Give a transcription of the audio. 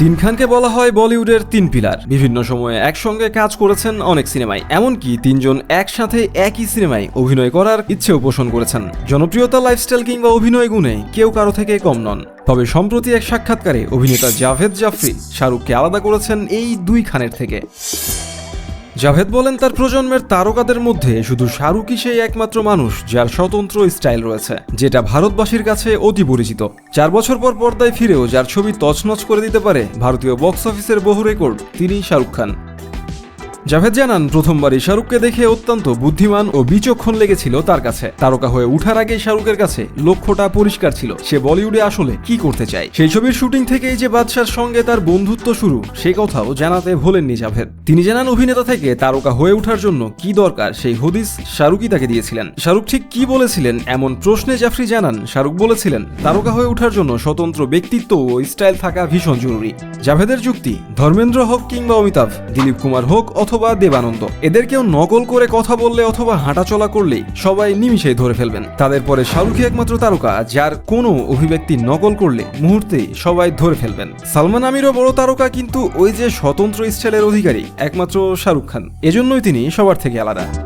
তিন খানকে বলা হয় বলিউডের তিন পিলার। বিভিন্ন সময়ে একসঙ্গে কাজ করেছেন অনেক সিনেমায়, এমনকি তিনজন একসাথে একই সিনেমায় অভিনয় করার ইচ্ছে পোষণ করেছেন। জনপ্রিয়তা লাইফস্টাইল কিংবা অভিনয় গুণে কেউ কারও থেকে কম নন। তবে সম্প্রতি এক সাক্ষাৎকারে অভিনেতা জাভেদ জাফরি শাহরুখকে আলাদা করেছেন এই দুই খানের থেকে। জাভেদ বলেন, তার প্রজন্মের তারকাদের মধ্যে শুধু শাহরুখই সেই একমাত্র মানুষ যার স্বতন্ত্র স্টাইল রয়েছে, যেটা ভারতবাসীর কাছে অতি পরিচিত। চার বছর পর পর্দায় ফিরেও যার ছবি তছনছ করে দিতে পারে ভারতীয় বক্স অফিসের বহু রেকর্ড তিনি শাহরুখ খান। জাভেদ জানান প্রথমবারই শাহরুখকে দেখে অত্যন্ত বুদ্ধিমান ও বিচক্ষণ লেগেছিল তার কাছে। তারকা হয়ে উঠার আগেই শাহরুখের কাছে লক্ষ্যটা পরিষ্কার ছিল। সে বলিউডে আসলে কি করতে চায়? সেই ছবির শুটিং থেকেই যে বাদশার সঙ্গে তার বন্ধুত্ব শুরু, সে কথাও জানাতে ভোলেননি জাভেদ। তিনি জানান, অভিনেতা থেকে তারকা হয়ে ওঠার জন্য কি দরকার সেই হদিস শাহরুখই তাকে দিয়েছিলেন। শাহরুখ ঠিক কি বলেছিলেন এমন প্রশ্নে জাফরি জানান, শাহরুখ বলেছিলেন, তারকা হয়ে ওঠার জন্য স্বতন্ত্র ব্যক্তিত্ব ও স্টাইল থাকা ভীষণ জরুরি। জাভেদের যুক্তি, ধর্মেন্দ্র হোক কিংবা অমিতাভ, দিলীপ কুমার হোক অথবা দেবানন্দ। এদের কেউ নকল করে কথা বললে অথবা হাঁটাচলা করলেই সবাই নিমিশেই ধরে ফেলবেন। তাদের পরে শাহরুখই একমাত্র তারকা, যার কোনো অভিব্যক্তি নকল করলে মুহূর্তে সবাই ধরে ফেলবেন। সালমান আমিরও বড় তারকা, কিন্তু ওই যে স্বতন্ত্র স্টাইলের অধিকারী একমাত্র শাহরুখ খান। এজন্যই তিনি সবার থেকে আলাদা।